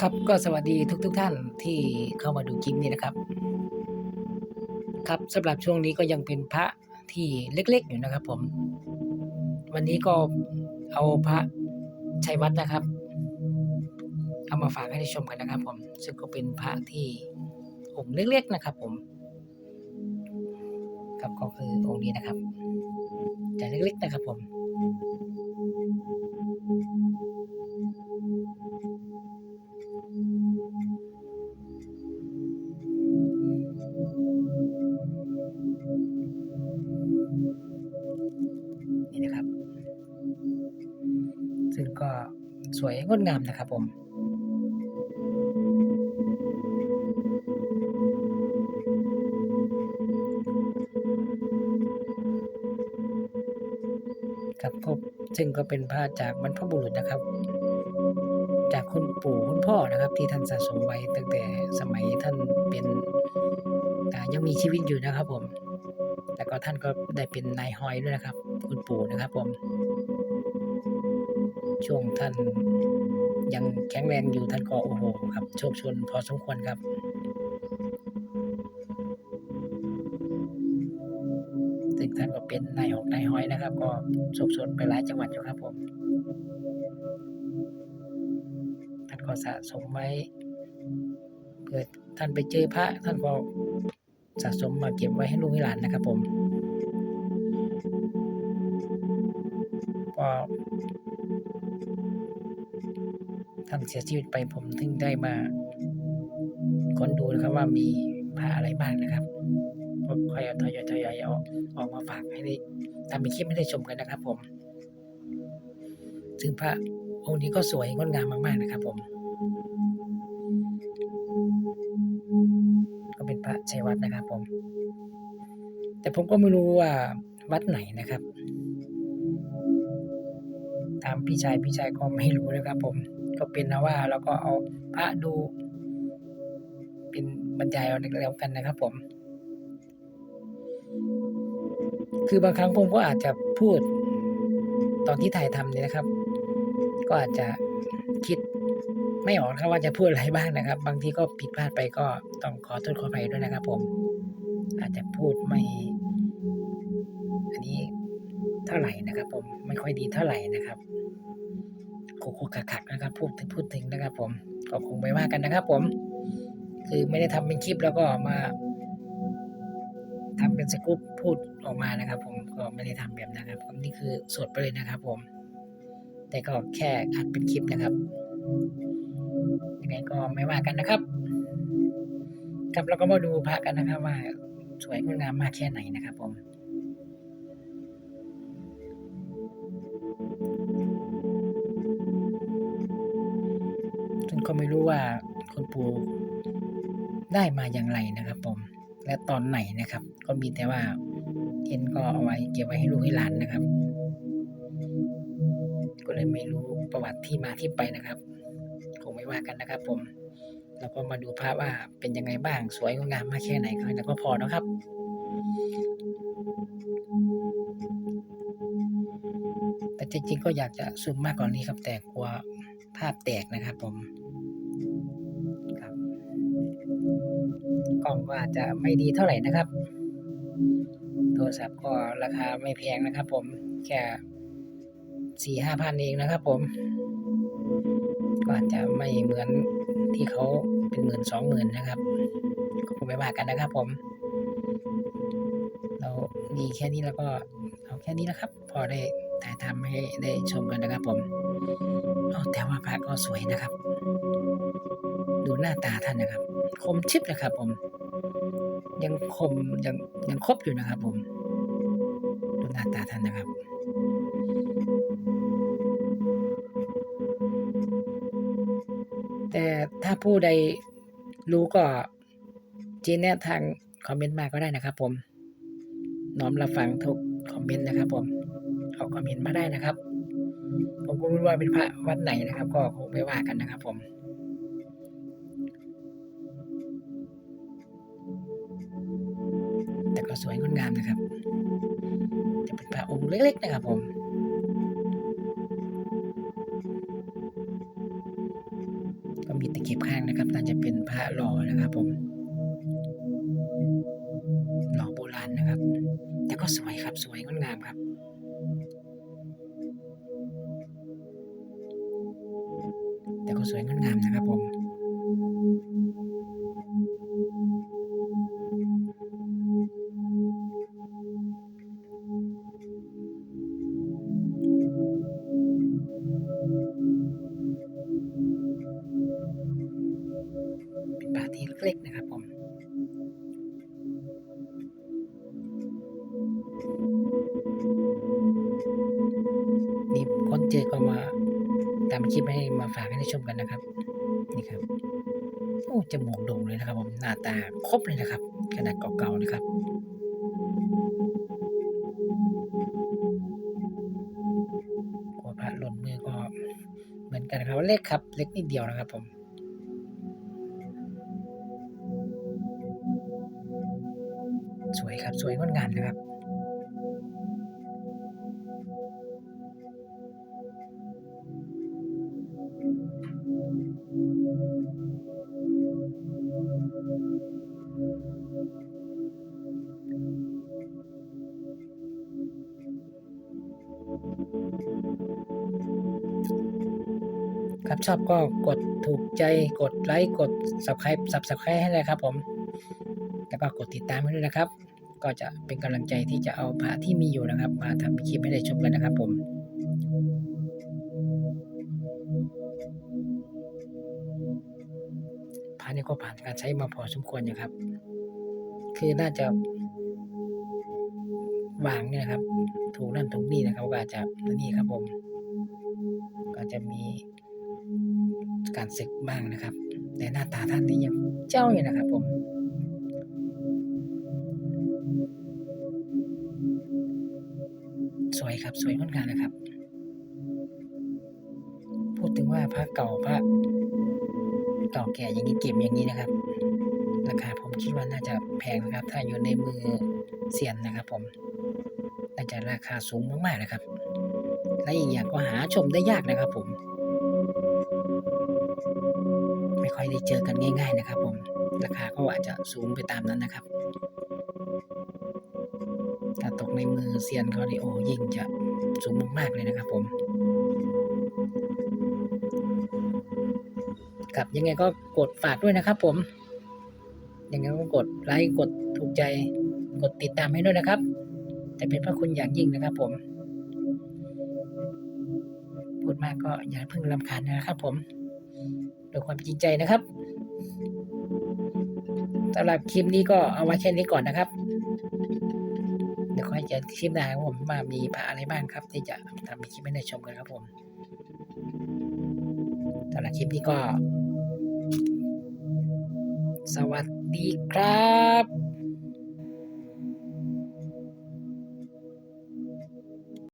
ครับก็สวัสดีทุกๆทท่านที่เข้ามาดูคลิปนี้นะครับ ครับสำหรับช่วงนี้ก็ยังเป็นพระที่เล็กๆอยู่นะครับ ผม วันนี้ก็เอาพระชัยวัฒน์นะครับ เอามาฝากให้ได้ชมกันนะครับ ผมซึ่งก็เป็นพระที่องค์เล็กๆนะครับ ผมครับก็คือองค์นี้นะครับจะเล็กๆนะครับผม สวยงดงามนะครับผมครับพบซึ่งก็เป็นพระจากบรรพบุรุษนะครับ จากคุณปู่คุณพ่อนะครับ ที่ท่านสะสมไว้ตั้งแต่สมัยท่านเป็นยังมีชีวิตอยู่นะครับผม แล้วก็ท่านก็ได้เป็นนายฮอยด้วยนะครับ คุณปู่นะครับผม ช่วงท่านยังแข็งแรงอยู่ท่านก็โอ้โหครับ โชคชนพอสมควรครับซึ่งท่านก็เป็นนายหอกนายห้อยนะครับ ก็โชคชนไปหลายจังหวัดอยู่ครับผมท่านก็สะสมไว้เกิดท่านไปเจอพระท่านก็สะสมมาเก็บไว้ให้ลูกให้หลานนะครับผมพอ ท่านเสียชีวิตไปผมถึงได้มาค้นดูนะครับว่ามีพระอะไรบ้างนะครับก็ค่อยาทยอยทยอยเอาออกมาฝากให้ได้ทำเป็นคลิปให้ได้ชมกันนะครับ ผม ซึ่งพระองค์นี้ก็สวยงดงามมากๆนะครับ ผม ก็เป็นพระชัยวัดนะครับ ผม แต่ผมก็ไม่รู้ว่าวัดไหนนะครับ ตามพี่ชายพี่ชายก็ไม่รู้นะครับ ผม ก็เป็นนะว่าเราก็เอาพระดู เป็นบรรยายเอาแล้วกันนะครับผม คือบางครั้งผมก็อาจจะพูดตอนที่ถ่ายทำเนี่ยนะครับ ก็อาจจะคิดไม่ออกครับว่าจะพูดอะไรบ้างนะครับ บางทีก็ผิดพลาดไปก็ต้องขอโทษขออภัยด้วยนะครับ ผม อาจจะพูดไม่ อันนี้เท่าไหร่นะครับ ผมไม่ค่อยดีเท่าไหร่นะครับ คโคขักๆนะครับพูดถึงพูดถึงนะครับ ผมก็คงไม่ว่ากันนะครับ ผม คือไม่ได้ทำเป็นคลิปแล้วก็มาทำเป็นสกู๊ปพูดออกมานะครับ ผมก็ไม่ได้ทำแบบนั้นครับผมนี่คือสดไปเลยนะครับ ผม แต่ก็แค่อัดเป็นคลิปนะครับยังไงก็ไม่ว่ากันนะครับครับเราก็มาดูพระกันนะครับว่าสวยงดงามมากแค่ไหนนะครับ ผม ก็ไม่รู้ว่าคุณปู่ได้มาอย่างไรนะครับ ผม และตอนไหนนะครับ ก็มีแต่ว่าเห็นก็เอาไว้เก็บไว้ให้ลูกให้หลานนะครับ ก็เลยไม่รู้ประวัติที่มาที่ไปนะครับคงไม่ว่ากันนะครับ ผมเราก็มาดูภาพว่าเป็นยังไงบ้างสวยงดงามมากแค่ไหนก็แล้วก็พอนะครับแต่จริงๆก็อยากจะซูมมากกว่านี้ครับ แต่กลัวภาพแตกนะครับผม ล้องก็อาจจะไม่ดีเท่าไหร่นะครับ โทรศัพท์ก็ราคาไม่แพงนะครับ ผมแค่สี่ห้าพันเองนะครับ ผม ก็อาจจะไม่เหมือนที่เขาเป็นหมื่นสองหมื่นนะครับก็คงไม่ว่ากันนะครับ ผม เรามีแค่นี้แล้วก็เอาแค่นี้นะครับ พอได้ถ่ายทำให้ได้ชมกันนะครับ ผมอ๋อแต่ว่าพระก็สวยนะครับ ดูหน้าตาท่านนะครับ คมชิบนะครับผม ยังคมยังยังครบอยู่นะครับผมดูหน้าตาท่านนะครับ แต่ถ้าผู้ใดรู้ก็จีแนะทางคอมเมนต์มาก็ได้นะครับผม น้อมรับฟังทุกคอมเมนต์นะครับผมออกคอมเมนต์มาได้นะครับ ผมก็ไม่รู้ว่าเป็นพระวัดไหนนะครับ ก็คงไม่ว่ากันนะครับผม สวยงดงามนะครับ จะเป็นพระองค์เล็กๆนะครับผมก็มีตะเก็บข้างนะครับน่าจะเป็นพระหล่อนะครับผมหล่อโบราณนะครับ แต่ก็สวยครับสวยงดงามครับแต่ก็สวยงดงามนะครับผม ทีเล็กๆนะครับผมนี่คนเจอก็มาตามคลิปให้มาฝากให้ได้ชมกันนะครับ นี่ครับโอ้จมูกโด่งเลยนะครับผมหน้าตาครบเลยนะครับขนาดเก่าๆนะครับหัวพระหล่นมือก็เหมือนกันครับเล็กครับ เล็กนิดเดียวนะครับผม สวยครับ สวยงดงามนะครับครับชอบก็กดถูกใจกดไลค์กด subscribe subscribe ให้เลยครับผม แล้วก็กดติดตามให้ด้วยนะครับ ก็จะเป็นกำลังใจที่จะเอาพระที่มีอยู่นะครับ มาทำคลิปให้ได้ชมกันนะครับผมพระนี่ก็ผ่านการใช้มาพอสมควรอยู่ครับ คือน่าจะวางเนี่ยนะครับ ถูกนั่นถูกนี่นะครับ ก็อาจจะนี่ครับผม ก็จะมีการศึกบ้างนะครับ แต่หน้าตาท่านนี้ยังเจ้าอยู่นะครับผม สวยครับ สวยงดงามนะครับ พูดถึงว่าพระเก่าพระเก่าแก่อย่างนี้เก็บอย่างนี้นะครับ ราคาผมคิดว่าน่าจะแพงนะครับ ถ้าอยู่ในมือเซียนนะครับ ผมน่าจะราคาสูงมากๆนะครับ และอีกอย่างก็หาชมได้ยากนะครับ ผม ไม่ค่อยได้เจอกันง่าย ๆ นะครับ ผม ราคาก็อาจจะสูงไปตามนั้นนะครับ ในมือเซียนเขานี่โอ้ยิ่งจะสูงมากๆเลยนะครับผมครับยังไงก็กดฝากด้วยนะครับ ผม ยังไงก็กดไลค์กดถูกใจ กดติดตามให้ด้วยนะครับจะเป็นพระคุณอย่างยิ่งนะครับ ผมพูดมากก็อย่าเพิ่งรำคาญนะครับผมด้วยความจริงใจนะครับสำหรับคลิปนี้ก็เอาไว้แค่นี้ก่อนนะครับ เดี๋ยวค่อยจะคลิปหน้าของผมว่ามีพระอะไรบ้างครับ ที่จะทำเป็นคลิปให้ได้ชมกันครับผมสำหรับคลิปนี้ก็ สวัสดีครับ